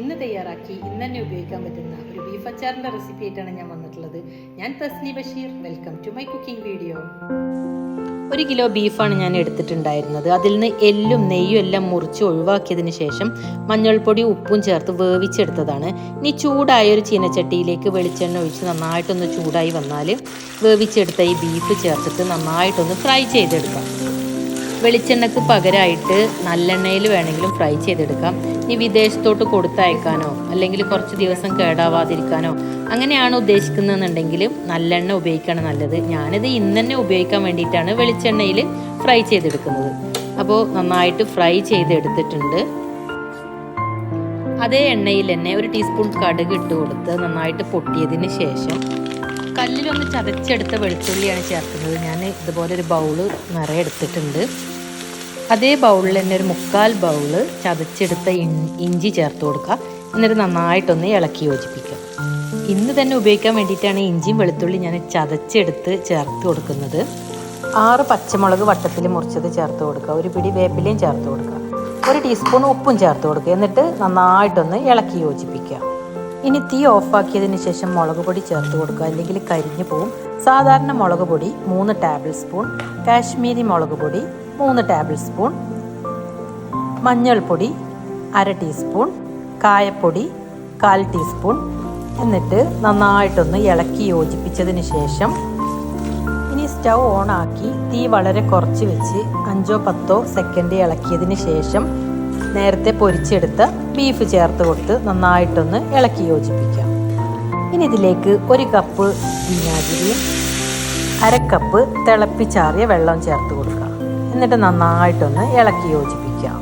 ഇന്ന് തയ്യാറാക്കി ഇന്ന് തന്നെ ഉപയോഗിക്കാൻ പറ്റുന്ന ഒരു ബീഫ് അച്ചാറിന്റെ റെസിപ്പി ആയിട്ടാണ് ഞാൻ വന്നിട്ടുള്ളത്. ഞാൻ Tasni Basheer. Welcome to my cooking video ഒരു കിലോ ബീഫാണ് ഞാൻ എടുത്തിട്ടുണ്ടായിരുന്നത്. അതിൽ നിന്ന് എല്ലും നെയ്യും എല്ലാം മുറിച്ച് ഒഴിവാക്കിയതിന് ശേഷം മഞ്ഞൾപ്പൊടി ഉപ്പും ചേർത്ത് വേവിച്ചെടുത്തതാണ്. ഇനി ചൂടായ ഒരു ചീനച്ചട്ടിയിലേക്ക് വെളിച്ചെണ്ണ ഒഴിച്ച് നന്നായിട്ടൊന്ന് ചൂടായി വന്നാൽ വേവിച്ചെടുത്ത ഈ ബീഫ് ചേർത്തിട്ട് നന്നായിട്ടൊന്ന് ഫ്രൈ ചെയ്തെടുക്കാം. വെളിച്ചെണ്ണക്ക് പകരമായിട്ട് നല്ലെണ്ണയിൽ വേണമെങ്കിലും ഫ്രൈ ചെയ്തെടുക്കാം. ഇനി വിദേശത്തോട്ട് കൊടുത്തയക്കാനോ അല്ലെങ്കിൽ കുറച്ച് ദിവസം കേടാവാതിരിക്കാനോ അങ്ങനെയാണ് ഉദ്ദേശിക്കുന്നതെന്നുണ്ടെങ്കിൽ നല്ലെണ്ണ ഉപയോഗിക്കുകയാണ് നല്ലത്. ഞാനിത് ഇന്ന് തന്നെ ഉപയോഗിക്കാൻ വേണ്ടിയിട്ടാണ് വെളിച്ചെണ്ണയിൽ ഫ്രൈ ചെയ്തെടുക്കുന്നത്. അപ്പോൾ നന്നായിട്ട് ഫ്രൈ ചെയ്തെടുത്തിട്ടുണ്ട്. അതേ എണ്ണയിൽ തന്നെ ഒരു ടീസ്പൂൺ കടുക് ഇട്ട് കൊടുത്ത് നന്നായിട്ട് പൊട്ടിയതിന് ശേഷം കല്ലിലൊന്ന് ചതച്ചെടുത്ത വെളുത്തുള്ളിയാണ് ചേർക്കുന്നത്. ഞാൻ ഇതുപോലെ ഒരു ബൗൾ നിറയെ എടുത്തിട്ടുണ്ട്. അതേ ബൗളിൽ തന്നെ ഒരു മുക്കാൽ ബൗൾ ചതച്ചെടുത്ത ഇഞ്ചി ചേർത്ത് കൊടുക്കുക. എന്നിട്ട് നന്നായിട്ടൊന്ന് ഇളക്കി യോജിപ്പിക്കുക. ഇന്ന് തന്നെ ഉപയോഗിക്കാൻ വേണ്ടിയിട്ടാണ് ഇഞ്ചിയും വെളുത്തുള്ളി ഞാൻ ചതച്ചെടുത്ത് ചേർത്ത് കൊടുക്കുന്നത്. ആറ് പച്ചമുളക് വട്ടത്തിൽ മുറിച്ചത് ചേർത്ത് കൊടുക്കുക. ഒരു പിടി വേപ്പിലയും ചേർത്ത് കൊടുക്കുക. ഒരു ടീസ്പൂൺ ഉപ്പും ചേർത്ത് കൊടുക്കുക. എന്നിട്ട് നന്നായിട്ടൊന്ന് ഇളക്കി യോജിപ്പിക്കുക. ഇനി തീ ഓഫാക്കിയതിന് ശേഷം മുളക് പൊടി ചേർത്ത് കൊടുക്കുക. അല്ലെങ്കിൽ കരിഞ്ഞു പോവും. സാധാരണ മുളക് പൊടി മൂന്ന് ടേബിൾ സ്പൂൺ. കാശ്മീരി മുളക് പൊടി മൂന്ന് ടേബിൾ സ്പൂൺ മഞ്ഞൾപ്പൊടി അര ടീസ്പൂൺ കായപ്പൊടി കാൽ ടീസ്പൂൺ എന്നിട്ട് നന്നായിട്ടൊന്ന് ഇളക്കി യോജിപ്പിച്ചതിന് ശേഷം ഇനി സ്റ്റൗ ഓണാക്കി തീ വളരെ കുറച്ച് വെച്ച് അഞ്ചോ പത്തോ സെക്കൻഡ് ഇളക്കിയതിന് ശേഷം നേരത്തെ പൊരിച്ചെടുത്ത ബീഫ് ചേർത്ത് കൊടുത്ത് നന്നായിട്ടൊന്ന് ഇളക്കി യോജിപ്പിക്കാം ഇനി ഇതിലേക്ക് ഒരു കപ്പ് വിനാഗിരിയും അരക്കപ്പ് കപ്പ് തിളപ്പിച്ചാറിയ വെള്ളം ചേർത്ത് കൊടുക്കുക. എന്നിട്ട് നന്നായിട്ടൊന്ന് ഇളക്കി യോജിപ്പിക്കാം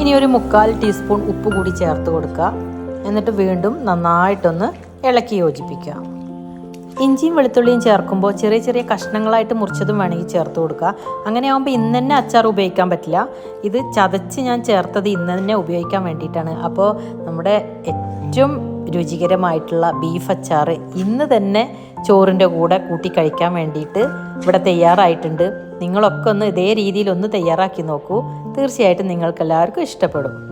ഇനി ഒരു മുക്കാൽ ടീസ്പൂൺ ഉപ്പ് കൂടി ചേർത്ത് കൊടുക്കുക. എന്നിട്ട് വീണ്ടും നന്നായിട്ടൊന്ന് ഇളക്കി യോജിപ്പിക്കുക. ഇഞ്ചിയും വെളുത്തുള്ളിയും ചേർക്കുമ്പോൾ ചെറിയ ചെറിയ കഷ്ണങ്ങളായിട്ട് മുറിച്ചതും വേണമെങ്കിൽ ചേർത്ത് കൊടുക്കുക. അങ്ങനെ ആകുമ്പോൾ ഇന്ന് തന്നെ അച്ചാർ ഉപയോഗിക്കാൻ പറ്റില്ല. ഇത് ചതച്ച് ഞാൻ ചേർത്തത് ഇന്ന് തന്നെ ഉപയോഗിക്കാൻ വേണ്ടിയിട്ടാണ്. അപ്പോൾ നമ്മുടെ ഏറ്റവും രുചികരമായിട്ടുള്ള ബീഫ് അച്ചാർ ഇന്ന് തന്നെ ചോറിന്റെ കൂടെ കൂട്ടി കഴിക്കാൻ വേണ്ടിയിട്ട് ഇവിടെ തയ്യാറായിട്ടുണ്ട്. നിങ്ങളൊക്കെ ഒന്ന് ഇതേ രീതിയിൽ ഒന്ന് തയ്യാറാക്കി നോക്കൂ. തീർച്ചയായിട്ടും നിങ്ങൾക്കെല്ലാവർക്കും ഇഷ്ടപ്പെടും.